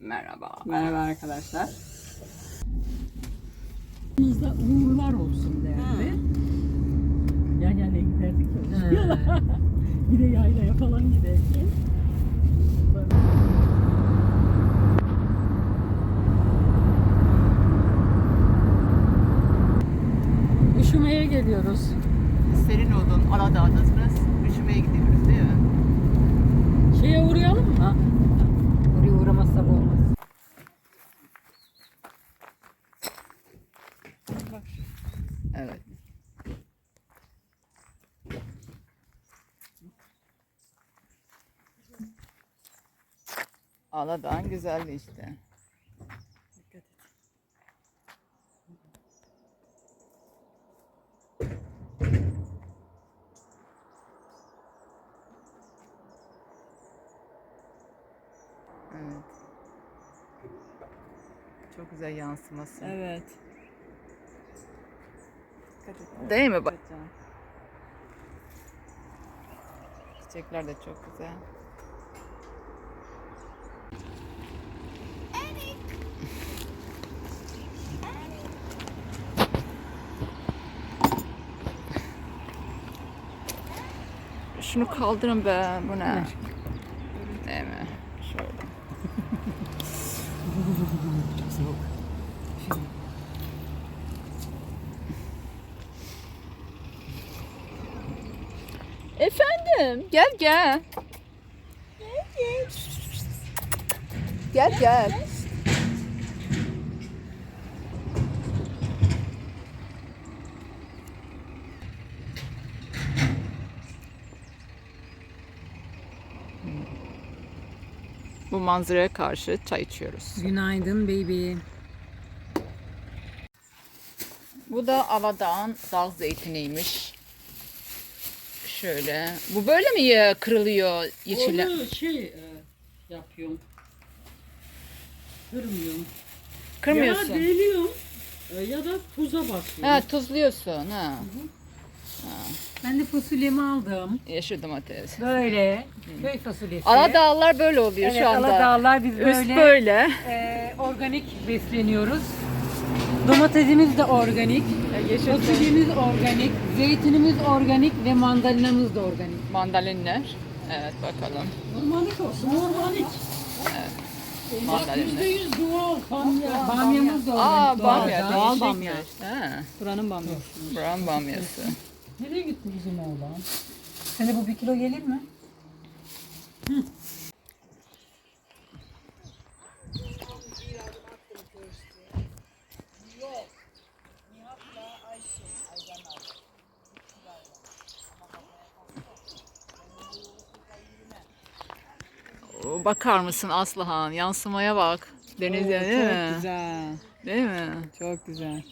Merhaba. Merhaba arkadaşlar. Bizde uğurlar olsun derdi. Yan yana giderdik ya. bir de yaylaya falan giderken. Üşümeye geliyoruz. Serin odun, Aladağ'dasınız. Üşümeye gidiyoruz mı? Oraya uğramazsak olmaz. Evet. Aladağ'ın güzelliği işte. Evet. Çok güzel yansıması. Evet. Değil mi? Bak. Çiçekler de çok güzel. Şunu kaldırın be. Bu ne mi? Şöyle. Efendim, gel gel. Gel. Bu manzaraya karşı çay içiyoruz. Günaydın baby. Bu da Aladağ'ın dağ zeytiniymiş. Şöyle. Bu böyle mi ya- kırılıyor yeşile? Onu şey e, yapıyorum. Kırmıyorum. Kırmıyorsun. Ya deliyorum e, ya da tuza basıyorum. Ha tuzluyorsun ha. Ben de fasulyemi aldım. Yeşil domates. Böyle köy fasulyesi. Aladağlar böyle oluyor evet, şu anda. Aladağlar biz Üst böyle böyle. e, organik besleniyoruz. Domatesimiz de organik, fasulyemiz organik, zeytinimiz organik ve mandalinamız da organik. mandalinler. Evet bakalım. Organik olsun, organik. Mandalinler. %100 doğal bamya. Bamyamız da organik. Aa bamya. doğal bamya. Ha, Buranın bamyası. buranın bamyası. Nereye gitti bizim oğlan? Seni bu bir kilo gelir mi? Oo, Bakar mısın Aslıhan? Yansımaya bak. Denize değil Çok mi? güzel. Değil mi? Çok güzel.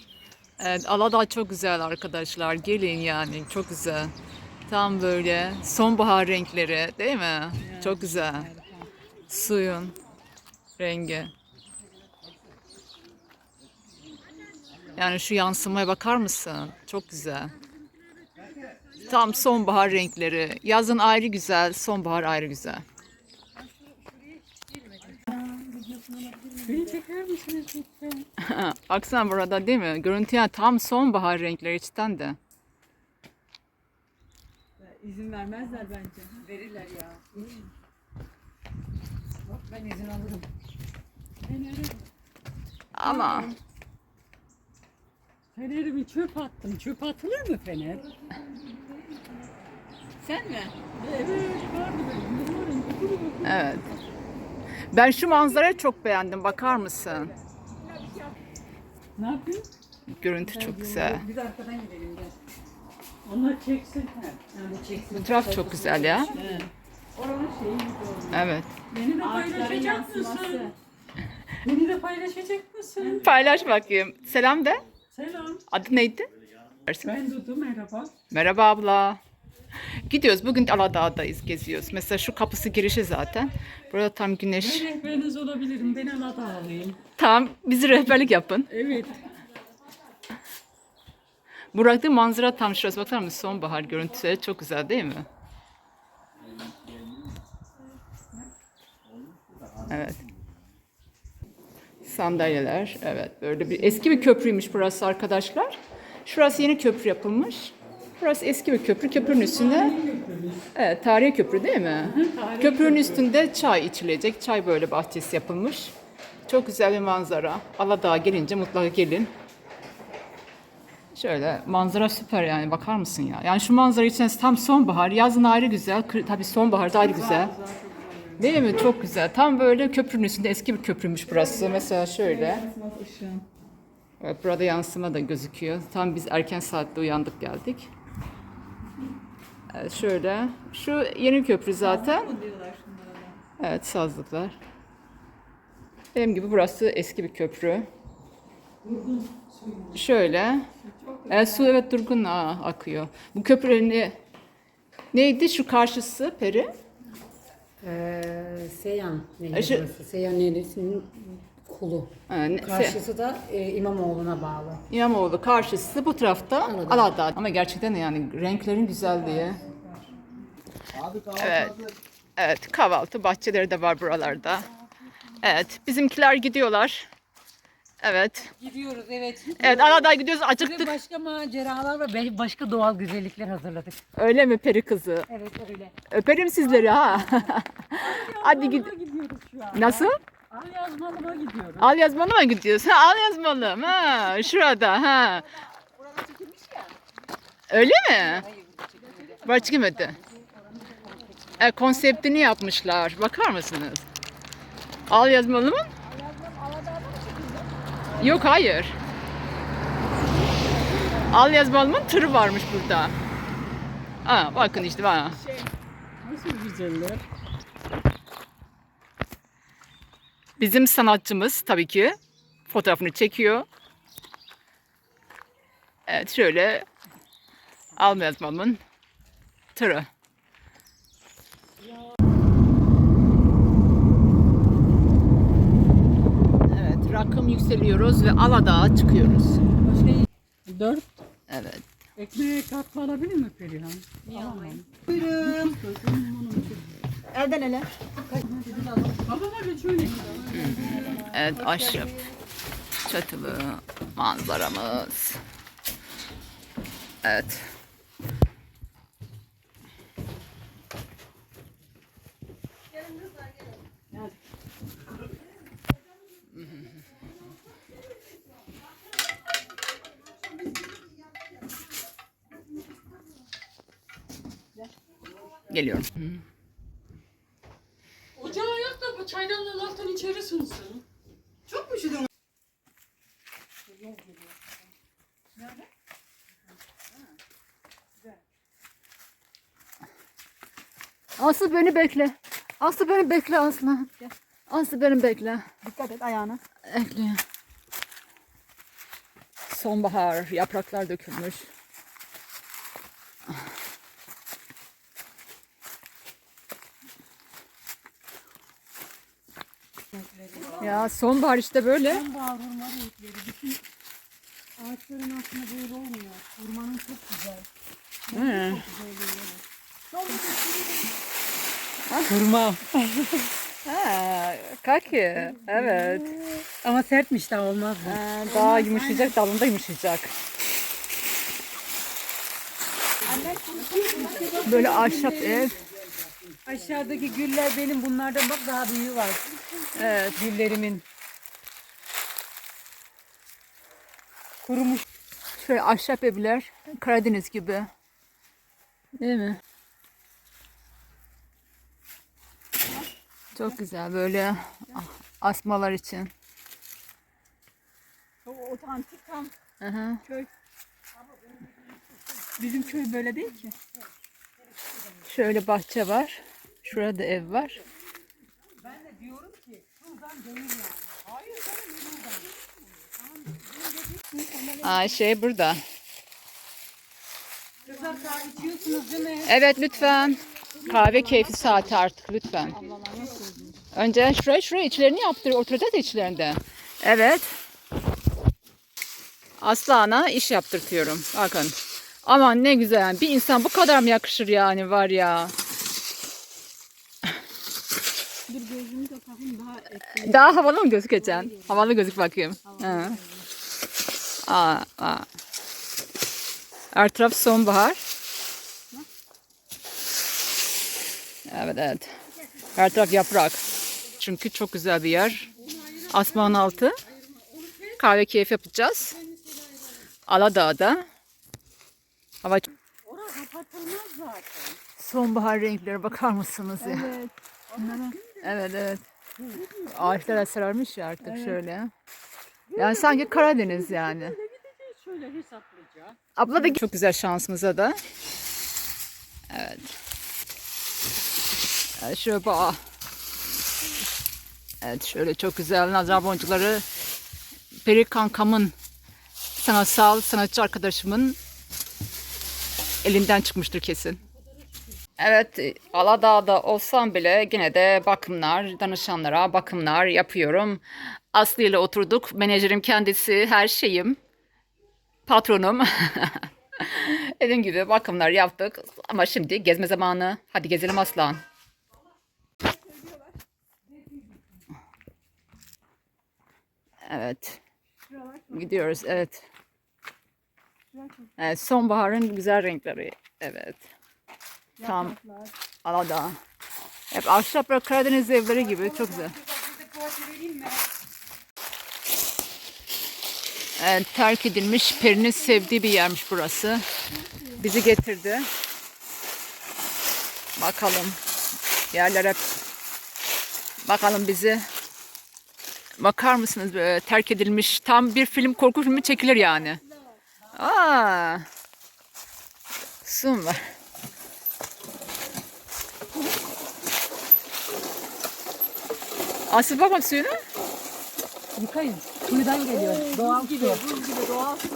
Evet, Aladağ çok güzel arkadaşlar. Gelin yani çok güzel. Tam böyle sonbahar renkleri değil mi? Çok güzel. Suyun rengi. Yani şu yansımaya bakar mısın? Çok güzel. Tam sonbahar renkleri. Yazın ayrı güzel, sonbahar ayrı güzel. Beni çeker misiniz lütfen? Baksana burada değil mi? Görüntü yani tam sonbahar renkleri içten de. İzin vermezler bence. Verirler ya. Bak ben izin alırım. Ama Fenerimi çöp attım. Çöp atılır mı fener? Sen mi? Evet vardı. Evet. Ben şu manzarayı çok beğendim. Bakar mısın? Ne yapayım? Görüntü çok güzel. Biz arkadan gidelim gel. Onlar çeksin. Yani çeksin. Bu taraf çok güzel ya. Oranın şeyi. Evet. Beni de paylaşacak mısın? Beni de paylaşacak mısın? Paylaş bakayım. Selam de. Selam. Adı neydi? Ben Dudu merhaba. Merhaba abla. Gidiyoruz. Bugün Aladağ'dayız. Geziyoruz. Mesela şu kapısı girişi zaten. Burada tam güneş. Ben rehberiniz olabilirim. Ben Aladağlıyım. Tam bizi rehberlik yapın. Evet. Buradaki manzara tam şurası. Bakar mısın? Sonbahar görüntüsü çok güzel değil mi? Evet. Sandalyeler. Evet. Böyle bir eski bir köprüymüş burası arkadaşlar. Şurası yeni köprü yapılmış. Burası eski bir köprü. Köprünün üstünde Evet, tarihi köprü değil mi? Köprünün üstünde çay içilecek. Çay böyle bahçesi yapılmış. Çok güzel bir manzara. Aladağ'a gelince mutlaka gelin. Şöyle manzara süper yani bakar mısın ya? Yani şu manzara için tam sonbahar. Yazın ayrı güzel. Tabii sonbaharda ayrı güzel. Değil mi? Çok güzel. Tam böyle köprünün üstünde eski bir köprümüş burası. Mesela şöyle. Evet, burada yansıma da gözüküyor. Tam biz erken saatte uyandık geldik. Evet, şöyle. Şu yeni köprü zaten. Evet, sazlıklar. Benim gibi burası eski bir köprü. Şöyle. Evet, su evet durgun aa, akıyor. Bu köprünün ne- neydi şu karşısı peri? Ee, Seyhan Nehri Aşı- burası. Seyhan Nehri'nin kulu. Ha, ne- Karşısı da e, İmamoğlu'na bağlı. İmamoğlu karşısı bu tarafta Aladağ. Aladağ. Ama gerçekten yani renklerin güzelliği. Evet. Evet kahvaltı bahçeleri de var buralarda. Evet bizimkiler gidiyorlar. Evet. Gidiyoruz evet. Evet Aladağ'a gidiyoruz Ve acıktık. başka maceralar ve be- başka doğal güzellikler hazırladık. Öyle mi peri kızı? Evet öyle. Öperim sizleri ha. Hadi gid. Gidiyoruz şu an. Nasıl? Al yazmalıma gidiyoruz. Al yazmalı mı gidiyorsun? Ha, al yazmalı. Ha, şurada ha. Öyle mi? Var çekilmedi. E, konseptini yapmışlar. Bakar mısınız? Al yazmalı mı? Yok hayır. Al yazmalımın tırı varmış burada. Aa, bakın işte bana. Nasıl güzeller. Bizim sanatçımız tabii ki fotoğrafını çekiyor. Evet şöyle alma yazmamın tırı. Evet rakım yükseliyoruz ve Aladağ'a çıkıyoruz. Dört. Evet. Ekmeğe katkı alabilir mi Perihan? Ele. Babama geç öyle. Evet ahşap çatılı manzaramız. Evet. Geliyorum. Ocağı yak da bu çaydanlığın alttan içeri sığsın. Aslı beni bekle. Aslı beni bekle Aslı. Aslı beni bekle. Dikkat et ayağına. Ekle. Sonbahar, yapraklar dökülmüş. Ya sonbahar işte böyle. Sonbahar hurma renkleri. Bütün ağaçların aslında böyle olmuyor. Hurmanın çok güzel. Hı. Hurma. Ha, kaki. Evet. Ama sertmiş daha olmaz. Ha, daha yumuşayacak, dalında yumuşayacak. Böyle ahşap ev. Aşağıdaki güller benim bunlardan bak daha büyüğü var. Evet. Güllerimin. Kurumuş. Şöyle ahşap evler. Karadeniz gibi. Değil mi? Çok güzel böyle asmalar için. O otantik tam Hı hı. bizim köy böyle değil ki. Şöyle bahçe var. Şurada ev var. Aa, şey burada. Kızlar kahve içiyorsunuz değil mi? Evet lütfen. Kahve keyfi saati artık lütfen. Önce şuraya şuraya içlerini yaptır. Oturacağız içlerinde. Evet. Aslan'a iş yaptırtıyorum. Bakın. Aman ne güzel. Bir insan bu kadar mı yakışır yani var ya. Dur gözümü de takayım daha etkili. Daha havalı mı gözükeceksin? Havalı gözük bakayım. Ha. Aa, aa. Her taraf sonbahar. Evet evet. Her taraf yaprak. Çünkü çok güzel bir yer. Asman altı. Kahve keyif yapacağız. Aladağ'da. Hava Orası kapatılmaz zaten. sonbahar renkleri bakar mısınız ya? Evet. Evet evet. Ağaçlar sararmış ya artık şöyle. Yani sanki Karadeniz yani. Şöyle hesaplayacağım. Abla da çok güzel şansımıza da. Evet. Evet şöyle bak. Evet şöyle çok güzel nazar boncukları. Peri kankamın sanatsal sanatçı arkadaşımın elinden çıkmıştır kesin. Evet, Aladağ'da olsam bile gene de bakımlar, danışanlara bakımlar yapıyorum. Aslı ile oturduk. Menajerim kendisi, her şeyim patronum. Dediğim gibi bakımlar yaptık ama şimdi gezme zamanı. Hadi gezelim aslan. Evet. Gidiyoruz evet. Evet sonbaharın güzel renkleri. Evet. Tam Aladağ. Hep ahşap böyle Karadeniz evleri gibi çok güzel. Evet, terk edilmiş Peri'nin sevdiği bir yermiş burası. Bizi getirdi. Bakalım. Yerler hep bakalım bizi. Bakar mısınız böyle terk edilmiş tam bir film korku filmi çekilir yani. Aa. Sun Asıl bakma suyunu. Yıkayın. Kuyudan geliyor. Doğal gibi, buz gibi doğal su.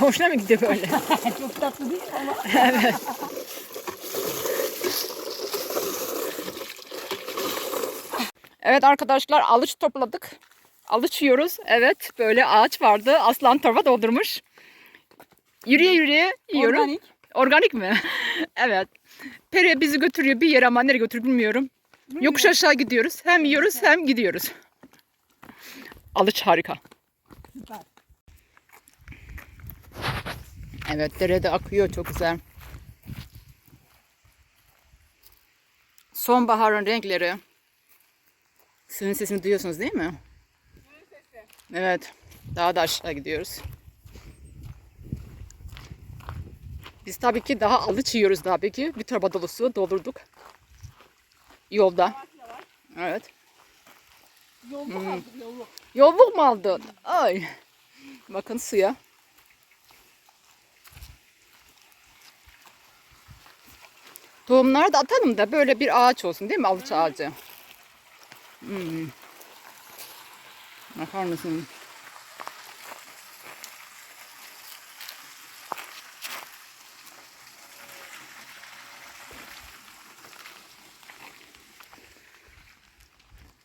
Hoşuna mı gidiyor böyle? Çok tatlı değil mi ama? Evet arkadaşlar alıç topladık. Alıç yiyoruz. Evet böyle ağaç vardı. Aslan torba doldurmuş. Yürüye yürüye yiyorum. Organik. Organik mi? evet. Peri bizi götürüyor bir yere ama nereye götürüyor bilmiyorum. Yokuş aşağı gidiyoruz. Hem yiyoruz hem gidiyoruz. Alıç harika. Süper. Evet derede akıyor çok güzel. Sonbaharın renkleri. Suyun sesini duyuyorsunuz değil mi? Evet. Daha da aşağı gidiyoruz. Biz tabii ki daha alıç yiyoruz tabii ki. Bir torba dolusu doldurduk. Yolda. Evet. Yolluk aldık yolluk. Yolluk mu aldın? Ay. Bakın suya. Tohumları da atalım da böyle bir ağaç olsun değil mi? Alıç ağacı. Hmm. Bakar mısın?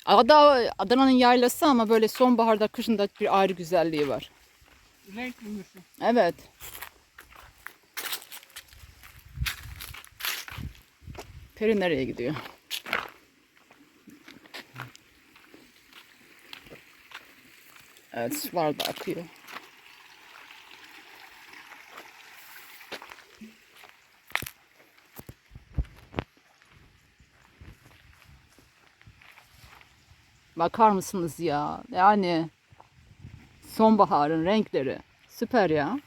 Ada, Adana'nın yaylası ama böyle sonbaharda kışında bir ayrı güzelliği var. Renk gümüşü. Evet. Peri nereye gidiyor? Evet sular da akıyor. Bakar mısınız ya? Yani sonbaharın renkleri süper ya.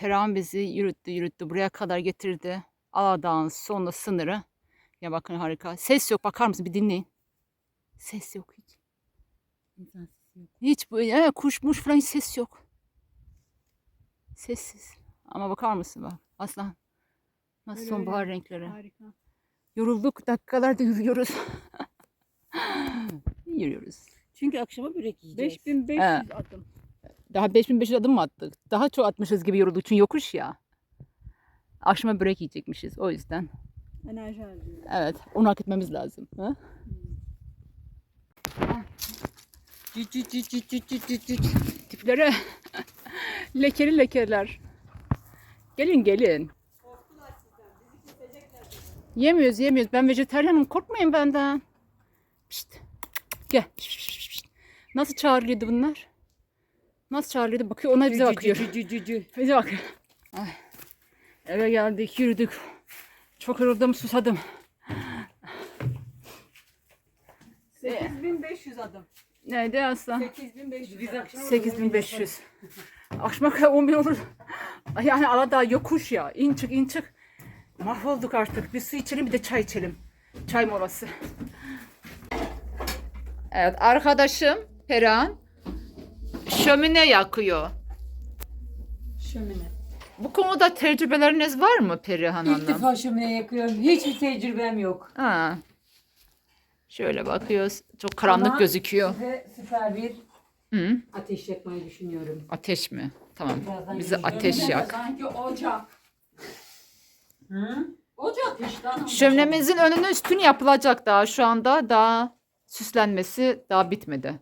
Evet, Perihan bizi yürüttü yürüttü buraya kadar getirdi. Aladağ'ın sonunda sınırı. Ya bakın harika. Ses yok bakar mısın bir dinleyin. Ses yok hiç. İnsan sesi yok. Hiç bu evet, kuş muş falan hiç ses yok. Sessiz. Ama bakar mısın bak. Aslan. Nasıl Öyle sonbahar öyle. renkleri. Harika. Yorulduk dakikalarda yürüyoruz. Yürüyoruz. Çünkü akşama börek yiyeceğiz. 5500 He. adım. Daha 5500 adım mı attık? Daha çok atmışız gibi yorulduk çünkü yokuş ya. Akşama börek yiyecekmişiz o yüzden. Enerji harcıyor. Evet onu hak etmemiz lazım. Ha? Cüc cüc cüc cüc cüc cüc cüc. Tiplere lekeli lekeler. Gelin gelin. Yemiyoruz yemiyoruz. Ben vejetaryenim korkmayın benden. Pişt. Gel. Nasıl çağrılıyordu bunlar? Nasıl çağrılıyordu? Bakıyor ona bize bakıyor. Bize bak. Ay. Eve geldik, yürüdük. Çok yoruldum, susadım. 8500 adım. Neydi aslan? 8500 adım. 8500. Akşama kadar 10 bin olur. Yani Aladağ yokuş ya. İn çık in çık. Mahvolduk artık. Bir su içelim bir de çay içelim. Çay molası. Evet arkadaşım Perihan şömine yakıyor. Şömine. Bu konuda tecrübeleriniz var mı Perihan Hanım? İlk defa şömine yakıyorum. Hiçbir tecrübem yok. Ha. Şöyle bakıyoruz. Çok karanlık Ama gözüküyor. Size süper bir Hı? ateş yakmayı düşünüyorum. Ateş mi? Tamam. Birazdan Bize ateş yak. Sanki ocak. Hı? Ocak işte. hanım. Şöminemizin önünün üstünü yapılacak daha şu anda. Daha süslenmesi daha bitmedi.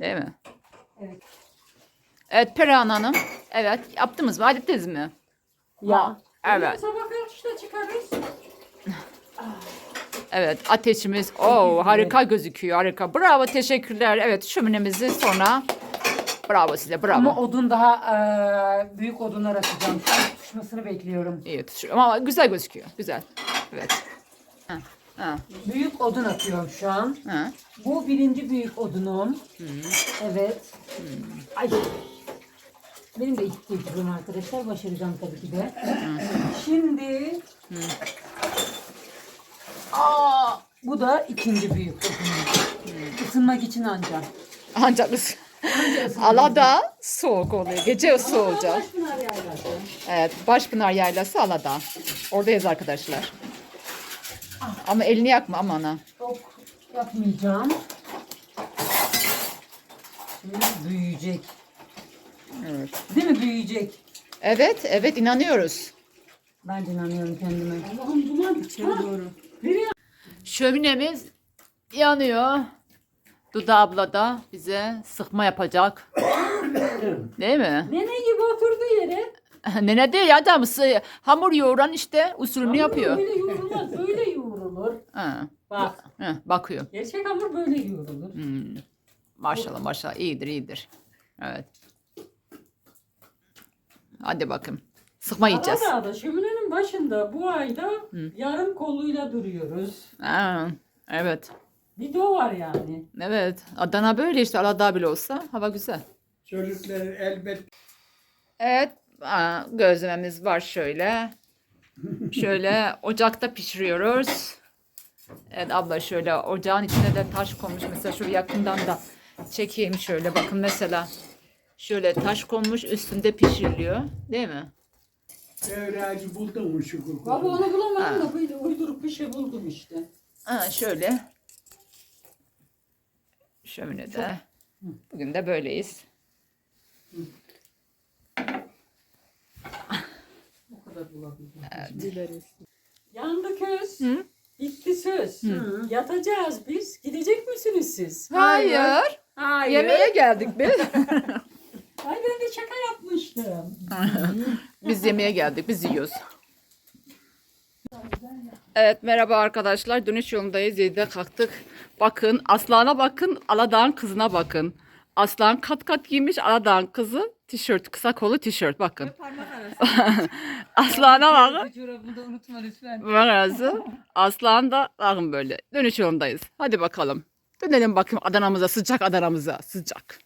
Değil mi? Evet. Evet Perihan Hanım. Evet. Yaptınız mı? Hallettiniz mi? Ya. Evet. Sabah kaçta çıkarız? Evet. Ateşimiz. Oo, harika gözüküyor. Harika. Bravo. Teşekkürler. Evet. Şöminemizi sonra Bravo size. Bravo. Ama odun daha eee, büyük odunlar atacağım. Tutuşmasını bekliyorum. İyi tutuşuyor. Ama güzel gözüküyor. Güzel. Evet. Ha. Ha. Büyük odun atıyorum şu an. Ha. Bu birinci büyük odunum. Evet. Ay. Benim de ilk tecrübem arkadaşlar. Başaracağım tabii ki de. Şimdi Aa, bu da ikinci büyük odunum. Isınmak için ancak. Ancak biz Alada soğuk oluyor. Gece soğuyacak. Evet, Başpınar Yaylası Alada. Oradayız arkadaşlar. Ama elini yakma aman ha. Çok yapmayacağım. Şimdi büyüyecek. Evet. Değil mi büyüyecek? Evet, evet inanıyoruz. Ben de inanıyorum kendime. Allah'ım duman. İçeri doğru. Şöminemiz yanıyor. Duda abla da bize sıkma yapacak. Değil mi? Nene gibi oturdu yere. Nene değil adam sı- hamur yoğuran işte usulünü yapıyor. Böyle. Ha, Bak. ha, bakıyor. Gerçek hamur böyle yoğrulur. Hmm. Maşallah maşallah iyidir iyidir. Evet. Hadi bakın. Sıkma yiyeceğiz. Aladağ'da şöminenin başında bu ayda yarım koluyla duruyoruz. Ha, evet. Bir de o var yani. Evet. Adana böyle işte. Aladağ bile olsa hava güzel. Çocukların elbet Evet. aa, Gözlememiz var şöyle. Şöyle ocakta pişiriyoruz. Evet abla şöyle ocağın içine de taş konmuş. Mesela şu yakından da çekeyim şöyle. Bakın mesela şöyle taş konmuş üstünde pişiriliyor. Değil mi? öğrenci buldun mu şu kokuyu? Baba onu bulamadım da böyle uyduruk bir şey buldum işte. Ha, şöyle. Şöminede. Bugün de böyleyiz. O kadar bulabildim. Dileriz. Yandı köz. Hı? Bitti söz. Yatacağız biz. Gidecek misiniz siz? Hayır. Hayır. Yemeğe geldik biz. Ay ben de şaka yapmıştım. Biz yemeğe geldik. Biz yiyoruz. Evet merhaba arkadaşlar. Dönüş yolundayız. 7'de kalktık. Bakın Aslan'a bakın. Aladağ'ın kızına bakın. Aslan kat kat giymiş. Aladağ'ın kızı tişört. Kısa kolu tişört. Bakın. Parmak arası. Aslan'a bakın. Çorabını da unutma lütfen. Aslan da bakın böyle. Dönüş yolundayız. Hadi bakalım. Dönelim bakayım Adana'mıza. Sıcak Adana'mıza. Sıcak.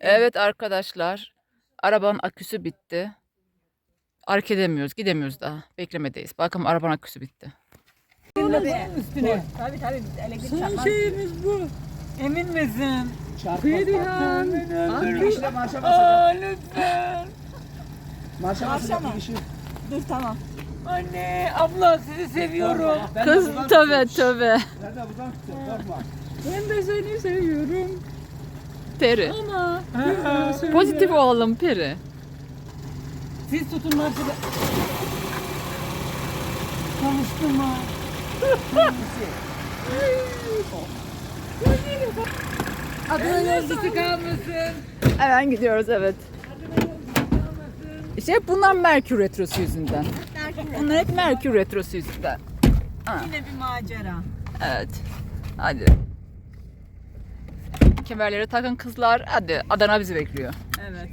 Evet arkadaşlar. Arabanın aküsü bitti. Hareket edemiyoruz. Gidemiyoruz daha. Beklemedeyiz. Bakın arabanın aküsü bitti. Üstüne. Tabii tabii Son şeyimiz bu. Emin misin? Perihan. İşte marşa basacağım. Aa lütfen. Marşa basacağım girişi. Dur tamam. Anne, abla sizi seviyorum. Ben de Kız buradan tövbe tövbe. Ben de buradan. Korkma. Ben de seni seviyorum. Peri. Ama. Pozitif olalım Peri. Siz tutun marşı da. Kavuştum ha. Adına yolcusu kalmasın. Hemen gidiyoruz evet. İşte hep bunlar Merkür Retrosu yüzünden. Bunlar hep Merkür Retrosu yüzünden. Yine bir macera. Evet. Hadi. Kemerleri takın kızlar. Hadi Adana bizi bekliyor. Evet.